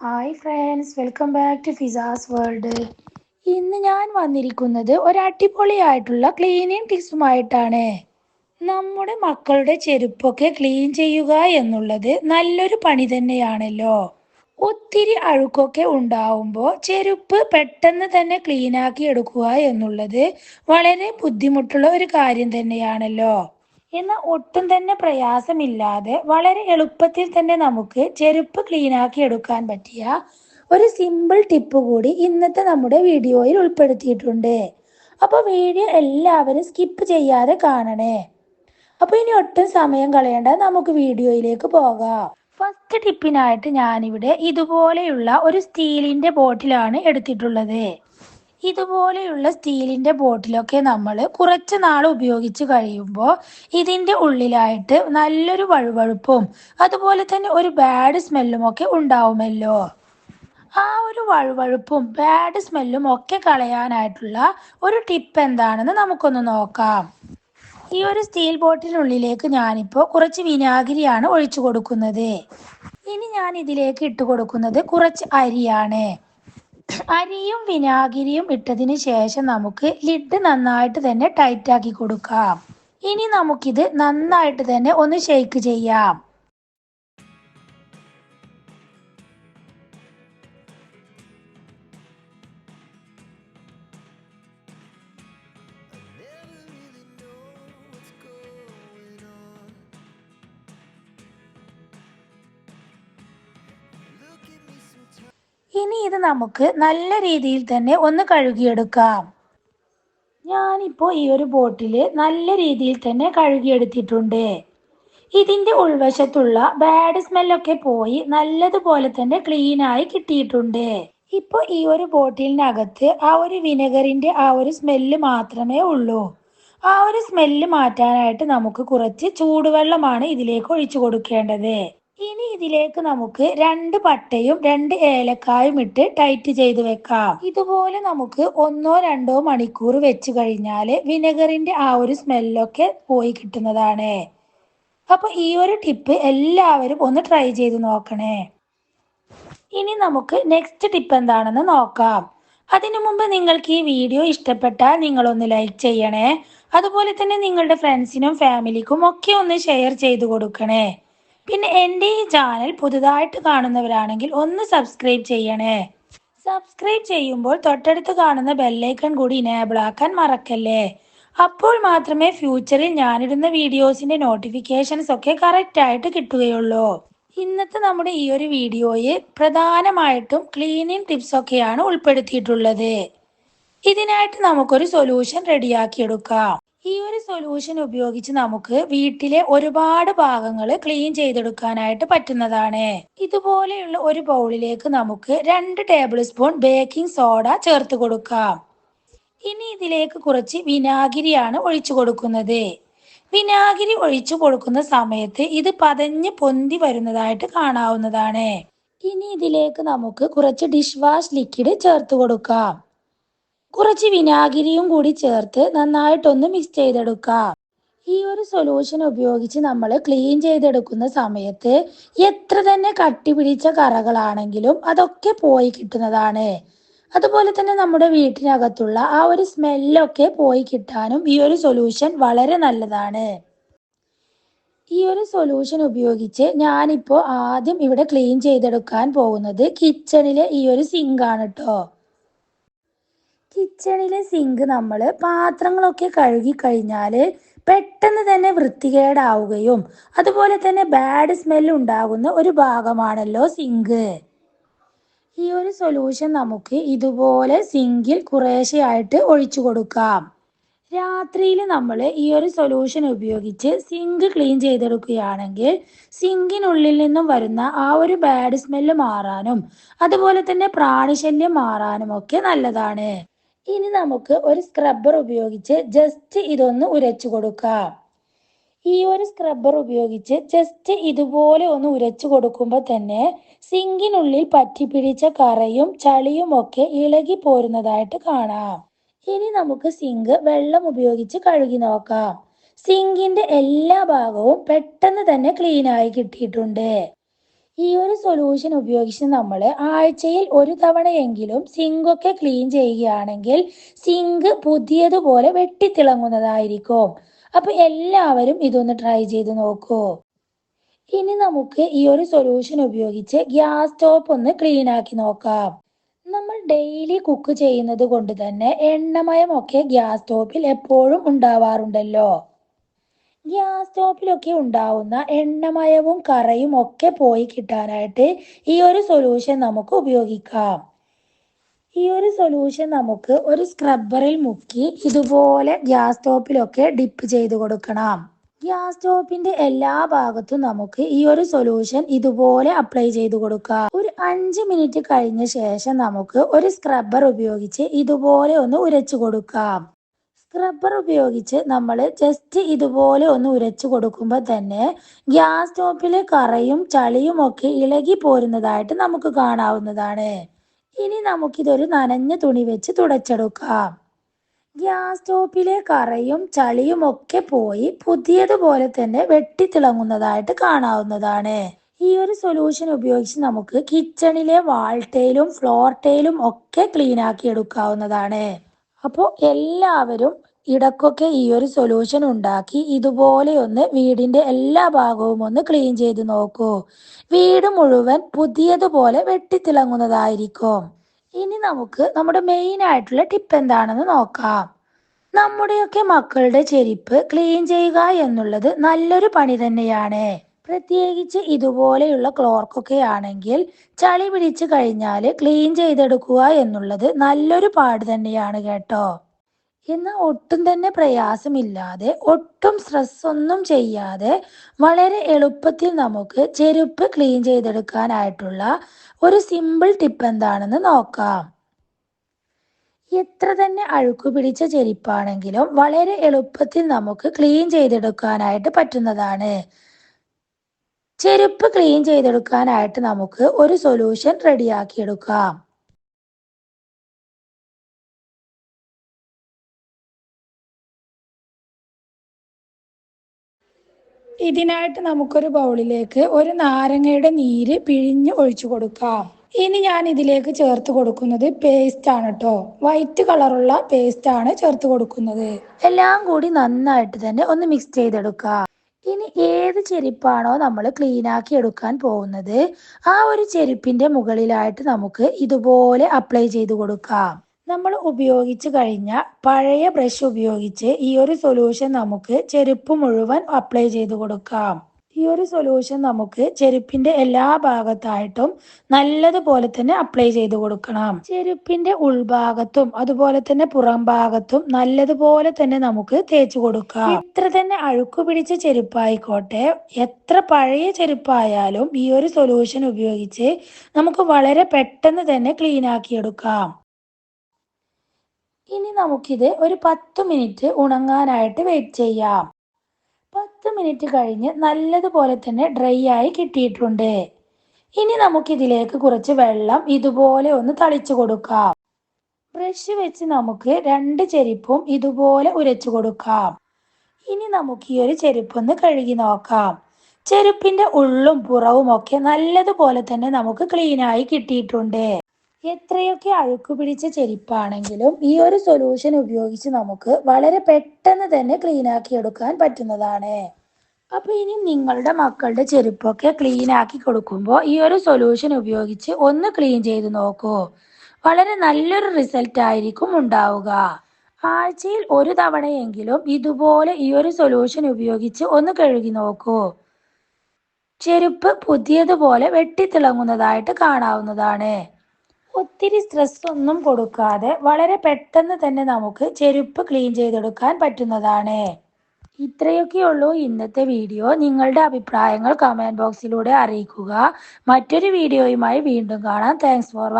Hi friends welcome back to Fiza's world ഇന്ന് ഞാൻ വന്നിരിക്കുന്നത് ഒരു അടിപൊളിയായിട്ടുള്ള ക്ലീനിങ് ടിപ്സുമായിട്ടാണ് നമ്മുടെ മക്കളുടെ ചെരുപ്പൊക്കെ ക്ലീൻ ചെയ്യുക എന്നുള്ളത് നല്ലൊരു പണി തന്നെയാണല്ലോ. ഒത്തിരി അഴുക്കൊക്കെ ഉണ്ടാവുമ്പോൾ ചെരുപ്പ് പെട്ടെന്ന് തന്നെ ക്ലീനാക്കി എടുക്കുക എന്നുള്ളത് വളരെ ബുദ്ധിമുട്ടുള്ള ഒരു കാര്യം തന്നെയാണല്ലോ. എന്നാൽ ഒട്ടും തന്നെ പ്രയാസമില്ലാതെ വളരെ എളുപ്പത്തിൽ തന്നെ നമുക്ക് ചെരുപ്പ് ക്ലീൻ ആക്കി എടുക്കാൻ പറ്റിയ ഒരു സിമ്പിൾ ടിപ്പ് കൂടി ഇന്നത്തെ നമ്മുടെ വീഡിയോയിൽ ഉൾപ്പെടുത്തിയിട്ടുണ്ട്. അപ്പോൾ വീഡിയോ എല്ലാവരും സ്കിപ്പ് ചെയ്യാതെ കാണണേ. അപ്പോൾ ഇനി ഒട്ടും സമയം കളയേണ്ട നമുക്ക് വീഡിയോയിലേക്ക് പോകാം. ഫസ്റ്റ് ടിപ്പിനായിട്ട് ഞാനിവിടെ ഇതുപോലെയുള്ള ഒരു സ്റ്റീലിന്റെ ബോട്ടിലാണ് എടുത്തിട്ടുള്ളത്. ഇതുപോലെയുള്ള സ്റ്റീലിന്റെ ബോട്ടിലൊക്കെ നമ്മൾ കുറച്ച് നാൾ ഉപയോഗിച്ച് കഴിയുമ്പോൾ ഇതിന്റെ ഉള്ളിലായിട്ട് നല്ലൊരു വഴുവഴുപ്പും അതുപോലെ തന്നെ ഒരു ബാഡ് സ്മെല്ലും ഒക്കെ ഉണ്ടാവുമല്ലോ. ആ ഒരു വഴുവഴുപ്പും ബാഡ് സ്മെല്ലും ഒക്കെ കളയാനായിട്ടുള്ള ഒരു ടിപ്പ് എന്താണെന്ന് നമുക്കൊന്ന് നോക്കാം. ഈ ഒരു സ്റ്റീൽ ബോട്ടിനുള്ളിലേക്ക് ഞാനിപ്പോൾ കുറച്ച് വിനാഗിരിയാണ് ഒഴിച്ചു കൊടുക്കുന്നത്. ഇനി ഞാൻ ഇതിലേക്ക് ഇട്ട് കൊടുക്കുന്നത് കുറച്ച് അരിയാണ്. അരിയും വിനാഗിരിയും ഇട്ടതിന് ശേഷം നമുക്ക് ലിഡ് നന്നായിട്ട് തന്നെ ടൈറ്റാക്കി കൊടുക്കാം. ഇനി നമുക്കിത് നന്നായിട്ട് തന്നെ ഒന്ന് ഷെയ്ക്ക് ചെയ്യാം. ഇനി ഇത് നമുക്ക് നല്ല രീതിയിൽ തന്നെ ഒന്ന് കഴുകിയെടുക്കാം. ഞാനിപ്പോൾ ഈ ഒരു ബോട്ടിൽ നല്ല രീതിയിൽ തന്നെ കഴുകിയെടുത്തിട്ടുണ്ട്. ഇതിന്റെ ഉൾവശത്തുള്ള ബാഡ് സ്മെല്ലൊക്കെ പോയി നല്ലതുപോലെ തന്നെ ക്ലീൻ ആയി കിട്ടിയിട്ടുണ്ട്. ഇപ്പോൾ ഈ ഒരു ബോട്ടിലിനകത്ത് ആ ഒരു വിനെഗറിന്റെ ആ ഒരു സ്മെല്ല് മാത്രമേ ഉള്ളൂ. ആ ഒരു സ്മെല്ല് മാറ്റാനായിട്ട് നമുക്ക് കുറച്ച് ചൂടുവെള്ളമാണ് ഇതിലേക്ക് ഒഴിച്ചു കൊടുക്കേണ്ടത്. ഇനി ഇതിലേക്ക് നമുക്ക് രണ്ട് പട്ടയും രണ്ട് ഏലക്കായും ഇട്ട് ടൈറ്റ് ചെയ്ത് വെക്കാം. ഇതുപോലെ നമുക്ക് ഒന്നോ രണ്ടോ മണിക്കൂർ വെച്ച് കഴിഞ്ഞാൽ വിനെഗറിന്റെ ആ ഒരു സ്മെല്ലൊക്കെ പോയി കിട്ടുന്നതാണ്. അപ്പൊ ഈ ഒരു ടിപ്പ് എല്ലാവരും ഒന്ന് ട്രൈ ചെയ്ത് നോക്കണേ. ഇനി നമുക്ക് നെക്സ്റ്റ് ടിപ്പ് എന്താണെന്ന് നോക്കാം. അതിനു മുമ്പ് നിങ്ങൾക്ക് ഈ വീഡിയോ ഇഷ്ടപ്പെട്ടാൽ നിങ്ങളൊന്ന് ലൈക്ക് ചെയ്യണേ. അതുപോലെ തന്നെ നിങ്ങളുടെ ഫ്രണ്ട്സിനും ഫാമിലിക്കും ഒക്കെ ഒന്ന് ഷെയർ ചെയ്ത് കൊടുക്കണേ. പിന്നെ എന്റെ ഈ ചാനൽ പുതുതായിട്ട് കാണുന്നവരാണെങ്കിൽ ഒന്ന് സബ്സ്ക്രൈബ് ചെയ്യണേ. സബ്സ്ക്രൈബ് ചെയ്യുമ്പോൾ തൊട്ടടുത്ത് കാണുന്ന ബെല്ലൈക്കൺ കൂടി ഇനേബിൾ ആക്കാൻ മറക്കല്ലേ? അപ്പോൾ മാത്രമേ ഫ്യൂച്ചറിൽ ഞാനിടുന്ന വീഡിയോസിന്റെ നോട്ടിഫിക്കേഷൻസ് ഒക്കെ കറക്റ്റ് ആയിട്ട് കിട്ടുകയുള്ളൂ. ഇന്നത്തെ നമ്മുടെ ഈ ഒരു വീഡിയോയിൽ പ്രധാനമായിട്ടും ക്ലീനിങ് ടിപ്സ് ഒക്കെയാണ് ഉൾപ്പെടുത്തിയിട്ടുള്ളത്. ഇതിനായിട്ട് നമുക്കൊരു സൊല്യൂഷൻ റെഡിയാക്കിയെടുക്കാം ഈ ഒരു സൊല്യൂഷൻ ഉപയോഗിച്ച് നമുക്ക് വീട്ടിലെ ഒരുപാട് ഭാഗങ്ങൾ ക്ലീൻ ചെയ്തെടുക്കാനായിട്ട് പറ്റുന്നതാണ്. ഇതുപോലെയുള്ള ഒരു ബൗളിലേക്ക് നമുക്ക് രണ്ട് ടേബിൾ സ്പൂൺ ബേക്കിംഗ് സോഡ ചേർത്ത് കൊടുക്കാം. ഇനി ഇതിലേക്ക് കുറച്ച് വിനാഗിരിയാണ് ഒഴിച്ചു കൊടുക്കുന്നത്. വിനാഗിരി ഒഴിച്ചു കൊടുക്കുന്ന സമയത്ത് ഇത് പതഞ്ഞ് പൊന്തി വരുന്നതായിട്ട് കാണാവുന്നതാണ്. ഇനി ഇതിലേക്ക് നമുക്ക് കുറച്ച് ഡിഷ് വാഷ് ലിക്വിഡ് ചേർത്ത് കൊടുക്കാം. കുറച്ച് വിനാഗിരിയും കൂടി ചേർത്ത് നന്നായിട്ടൊന്ന് മിക്സ് ചെയ്തെടുക്കാം. ഈ ഒരു സൊല്യൂഷൻ ഉപയോഗിച്ച് നമ്മൾ ക്ലീൻ ചെയ്തെടുക്കുന്ന സമയത്ത് എത്ര തന്നെ കട്ടി പിടിച്ച കറകളാണെങ്കിലും അതൊക്കെ പോയി കിട്ടുന്നതാണ്. അതുപോലെ തന്നെ നമ്മുടെ വീട്ടിനകത്തുള്ള ആ ഒരു സ്മെല്ലൊക്കെ പോയി കിട്ടാനും ഈ ഒരു സൊല്യൂഷൻ വളരെ നല്ലതാണ്. ഈ ഒരു സൊല്യൂഷൻ ഉപയോഗിച്ച് ഞാനിപ്പോൾ ആദ്യം ഇവിടെ ക്ലീൻ ചെയ്തെടുക്കാൻ പോകുന്നത് കിച്ചണിലെ ഈ ഒരു സിങ്കാണ് കേട്ടോ കിച്ചണിലെ സിങ്ക് നമ്മൾ പാത്രങ്ങളൊക്കെ കഴുകി കഴിഞ്ഞാൽ പെട്ടെന്ന് തന്നെ വൃത്തികേടാവുകയും അതുപോലെ തന്നെ ബാഡ് സ്മെല്ല് ഉണ്ടാകുന്ന ഒരു ഭാഗമാണല്ലോ സിങ്ക്. ഈ ഒരു സൊല്യൂഷൻ നമുക്ക് ഇതുപോലെ സിങ്കിൽ കുറേശ്ശെയായിട്ട് ഒഴിച്ചു കൊടുക്കാം. രാത്രിയിൽ നമ്മൾ ഈ ഒരു സൊല്യൂഷൻ ഉപയോഗിച്ച് സിങ്ക് ക്ലീൻ ചെയ്തെടുക്കുകയാണെങ്കിൽ സിങ്കിനുള്ളിൽ നിന്നും വരുന്ന ആ ഒരു ബാഡ് സ്മെല്ല് മാറാനും അതുപോലെ തന്നെ പ്രാണിശല്യം മാറാനും ഒക്കെ നല്ലതാണ്. ഇനി നമുക്ക് ഒരു സ്ക്രബ്ബർ ഉപയോഗിച്ച് ജസ്റ്റ് ഇതൊന്ന് ഉരച്ചു കൊടുക്കാം. ഈ ഒരു സ്ക്രബ്ബർ ഉപയോഗിച്ച് ജസ്റ്റ് ഇതുപോലെ ഒന്ന് ഉരച്ചു കൊടുക്കുമ്പോൾ തന്നെ സിങ്കിനുള്ളിൽ പറ്റിപ്പിടിച്ച കറയും ചളിയും ഒക്കെ ഇളകി പോരുന്നതായിട്ട് കാണാം. ഇനി നമുക്ക് സിങ്ക് വെള്ളം ഉപയോഗിച്ച് കഴുകി നോക്കാം. സിങ്കിന്റെ എല്ലാ ഭാഗവും പെട്ടെന്ന് തന്നെ ക്ലീൻ ആയി കിട്ടിയിട്ടുണ്ട്. ഈ ഒരു സൊല്യൂഷൻ ഉപയോഗിച്ച് നമ്മൾ ആഴ്ചയിൽ ഒരു തവണയെങ്കിലും സിങ്കൊക്കെ ക്ലീൻ ചെയ്യുകയാണെങ്കിൽ സിങ്ക് പുതിയതുപോലെ വെട്ടിത്തിളങ്ങുന്നതായിരിക്കും. അപ്പൊ എല്ലാവരും ഇതൊന്ന് ട്രൈ ചെയ്ത് നോക്കൂ. ഇനി നമുക്ക് ഈ ഒരു സൊല്യൂഷൻ ഉപയോഗിച്ച് ഗ്യാസ് സ്റ്റോപ്പ് ഒന്ന് ക്ലീൻ ആക്കി നോക്കാം. നമ്മൾ ഡെയിലി കുക്ക് ചെയ്യുന്നത് കൊണ്ട് തന്നെ എണ്ണമയമൊക്കെ ഗ്യാസ് സ്റ്റോപ്പിൽ എപ്പോഴും ഉണ്ടാവാറുണ്ടല്ലോ. ഗ്യാസ് സ്റ്റോപ്പിലൊക്കെ ഉണ്ടാവുന്ന എണ്ണമയവും കറയും ഒക്കെ പോയി കിട്ടാനായിട്ട് ഈ ഒരു സൊല്യൂഷൻ നമുക്ക് ഉപയോഗിക്കാം. ഈ ഒരു സൊല്യൂഷൻ നമുക്ക് ഒരു സ്ക്രബ്ബറിൽ മുക്കി ഇതുപോലെ ഗ്യാസ് സ്റ്റോപ്പിലൊക്കെ ഡിപ്പ് ചെയ്ത് കൊടുക്കണം. ഗ്യാസ് സ്റ്റോപ്പിന്റെ എല്ലാ ഭാഗത്തും നമുക്ക് ഈ ഒരു സൊല്യൂഷൻ ഇതുപോലെ അപ്ലൈ ചെയ്ത് കൊടുക്കാം. ഒരു അഞ്ച് മിനിറ്റ് കഴിഞ്ഞ ശേഷം നമുക്ക് ഒരു സ്ക്രബ്ബർ ഉപയോഗിച്ച് ഇതുപോലെ ഒന്ന് ഉരച്ചു കൊടുക്കാം. സ്ക്രബ്ബർ ഉപയോഗിച്ച് നമ്മൾ ജസ്റ്റ് ഇതുപോലെ ഒന്ന് ഉരച്ചു കൊടുക്കുമ്പോൾ തന്നെ ഗ്യാസ് സ്റ്റോപ്പിലെ കറയും ചളിയും ഒക്കെ ഇളകി പോരുന്നതായിട്ട് നമുക്ക് കാണാവുന്നതാണ്. ഇനി നമുക്കിതൊരു നനഞ്ഞ തുണി വെച്ച് തുടച്ചെടുക്കാം. ഗ്യാസ് സ്റ്റോപ്പിലെ കറയും ചളിയും ഒക്കെ പോയി പുതിയതുപോലെ തന്നെ വെട്ടിത്തിളങ്ങുന്നതായിട്ട് കാണാവുന്നതാണ്. ഈ ഒരു സൊല്യൂഷൻ ഉപയോഗിച്ച് നമുക്ക് കിച്ചണിലെ വാൾ ടൈലും ഫ്ലോർ ടൈലും ഒക്കെ ക്ലീൻ ആക്കി എടുക്കാവുന്നതാണ്. അപ്പോൾ എല്ലാവരും ഇടക്കൊക്കെ ഈ ഒരു സൊല്യൂഷൻ ഉണ്ടാക്കി ഇതുപോലെ ഒന്ന് വീടിന്റെ എല്ലാ ഭാഗവും ഒന്ന് ക്ലീൻ ചെയ്ത് നോക്കൂ. വീട് മുഴുവൻ പുതിയതുപോലെ വെട്ടിത്തിളങ്ങുന്നതായിരിക്കും. ഇനി നമുക്ക് നമ്മുടെ മെയിൻ ആയിട്ടുള്ള ടിപ്പ് എന്താണെന്ന് നോക്കാം. നമ്മുടെയൊക്കെ മക്കളുടെ ചെരിപ്പ് ക്ലീൻ ചെയ്യുക എന്നുള്ളത് നല്ലൊരു പണി തന്നെയാണ്. പ്രത്യേകിച്ച് ഇതുപോലെയുള്ള ക്ലോർക്കൊക്കെ ആണെങ്കിൽ ചളി പിടിച്ചു കഴിഞ്ഞാൽ ക്ലീൻ ചെയ്തെടുക്കുക എന്നുള്ളത് നല്ലൊരു പാട് തന്നെയാണ് കേട്ടോ. എന്നാൽ ഒട്ടും തന്നെ പ്രയാസമില്ലാതെ ഒട്ടും സ്ട്രെസ് ഒന്നും ചെയ്യാതെ വളരെ എളുപ്പത്തിൽ നമുക്ക് ചെരുപ്പ് ക്ലീൻ ചെയ്തെടുക്കാനായിട്ടുള്ള ഒരു സിമ്പിൾ ടിപ്പ് എന്താണെന്ന് നോക്കാം. എത്ര തന്നെ അഴുക്കു പിടിച്ച ചെരുപ്പാണെങ്കിലും വളരെ എളുപ്പത്തിൽ നമുക്ക് ക്ലീൻ ചെയ്തെടുക്കാനായിട്ട് പറ്റുന്നതാണ്. ചെരുപ്പ് ക്ലീൻ ചെയ്തെടുക്കാനായിട്ട് നമുക്ക് ഒരു സൊല്യൂഷൻ റെഡിയാക്കിയെടുക്കാം. ഇതിനായിട്ട് നമുക്കൊരു ബൗളിലേക്ക് ഒരു നാരങ്ങയുടെ നീര് പിഴിഞ്ഞ് ഒഴിച്ചു കൊടുക്കാം. ഇനി ഞാൻ ഇതിലേക്ക് ചേർത്ത് കൊടുക്കുന്നത് പേസ്റ്റ് ആണ് കേട്ടോ വൈറ്റ് കളറുള്ള പേസ്റ്റ് ആണ് ചേർത്ത് കൊടുക്കുന്നത്. എല്ലാം കൂടി നന്നായിട്ട് തന്നെ ഒന്ന് മിക്സ് ചെയ്തെടുക്കാം. ഇനി ഏത് ചെരുപ്പാണോ നമ്മൾ ക്ലീൻ ആക്കി എടുക്കാൻ പോകുന്നത് ആ ഒരു ചെരുപ്പിന്റെ മുകളിലായിട്ട് നമുക്ക് ഇതുപോലെ അപ്ലൈ ചെയ്ത് കൊടുക്കാം. നമ്മൾ ഉപയോഗിച്ച് കഴിഞ്ഞ പഴയ ബ്രഷ് ഉപയോഗിച്ച് ഈ ഒരു സൊല്യൂഷൻ നമുക്ക് ചെരുപ്പ് മുഴുവൻ അപ്ലൈ ചെയ്ത് കൊടുക്കാം. ഈ ഒരു സൊല്യൂഷൻ നമുക്ക് ചെരുപ്പിന്റെ എല്ലാ ഭാഗത്തായിട്ടും നല്ലതുപോലെ തന്നെ അപ്ലൈ ചെയ്ത് കൊടുക്കണം. ചെരുപ്പിന്റെ ഉൾഭാഗത്തും അതുപോലെ തന്നെ പുറം ഭാഗത്തും നല്ലതുപോലെ തന്നെ നമുക്ക് തേച്ച് കൊടുക്കാം. ഇത്ര തന്നെ അഴുക്ക് പിടിച്ച ചെരുപ്പായിക്കോട്ടെ. എത്ര പഴയ ചെരുപ്പായാലും ഈ ഒരു സൊല്യൂഷൻ ഉപയോഗിച്ച് നമുക്ക് വളരെ പെട്ടെന്ന് തന്നെ ക്ലീൻ ആക്കിയെടുക്കാം ഇനി നമുക്കിത് ഒരു പത്ത് മിനിറ്റ് ഉണങ്ങാനായിട്ട് വെയിറ്റ് ചെയ്യാം. പത്ത് മിനിറ്റ് കഴിഞ്ഞ് നല്ലതുപോലെ തന്നെ ഡ്രൈ ആയി കിട്ടിയിട്ടുണ്ട്. ഇനി നമുക്കിതിലേക്ക് കുറച്ച് വെള്ളം ഇതുപോലെ ഒന്ന് തളിച്ചു കൊടുക്കാം. ബ്രഷ് വെച്ച് നമുക്ക് രണ്ട് ചെരുപ്പും ഇതുപോലെ ഉരച്ചു കൊടുക്കാം. ഇനി നമുക്ക് ഈ ഒരു ചെരുപ്പൊന്ന് കഴുകി നോക്കാം. ചെരുപ്പിന്റെ ഉള്ളും പുറവും ഒക്കെ നല്ലതുപോലെ തന്നെ നമുക്ക് ക്ലീനായി കിട്ടിയിട്ടുണ്ട്. എത്രയൊക്കെ അഴുക്ക് പിടിച്ച ചെരുപ്പാണെങ്കിലും ഈ ഒരു സൊല്യൂഷൻ ഉപയോഗിച്ച് നമുക്ക് വളരെ പെട്ടെന്ന് തന്നെ ക്ലീൻ ആക്കി എടുക്കാൻ പറ്റുന്നതാണ്. അപ്പൊ ഇനി നിങ്ങളുടെ മക്കളുടെ ചെരുപ്പൊക്കെ ക്ലീൻ ആക്കി കൊടുക്കുമ്പോൾ ഈ ഒരു സൊല്യൂഷൻ ഉപയോഗിച്ച് ഒന്ന് ക്ലീൻ ചെയ്ത് നോക്കൂ. വളരെ നല്ലൊരു റിസൾട്ട് ആയിരിക്കും ഉണ്ടാവുക. ആഴ്ചയിൽ ഒരു തവണയെങ്കിലും ഇതുപോലെ ഈ ഒരു സൊല്യൂഷൻ ഉപയോഗിച്ച് ഒന്ന് കഴുകി നോക്കൂ. ചെരുപ്പ് പുതിയതുപോലെ വെട്ടിത്തിളങ്ങുന്നതായിട്ട് കാണാവുന്നതാണ്. ഒത്തിരി സ്ട്രെസ് ഒന്നും കൊടുക്കാതെ വളരെ പെട്ടെന്ന് തന്നെ നമുക്ക് ചെരുപ്പ് ക്ലീൻ ചെയ്തെടുക്കാൻ പറ്റുന്നതാണ്. ഇത്രയൊക്കെയുള്ളൂ ഇന്നത്തെ വീഡിയോ നിങ്ങളുടെ അഭിപ്രായങ്ങൾ കമന്റ് ബോക്സിലൂടെ അറിയിക്കുക. മറ്റൊരു വീഡിയോയുമായി വീണ്ടും കാണാം. Thanks for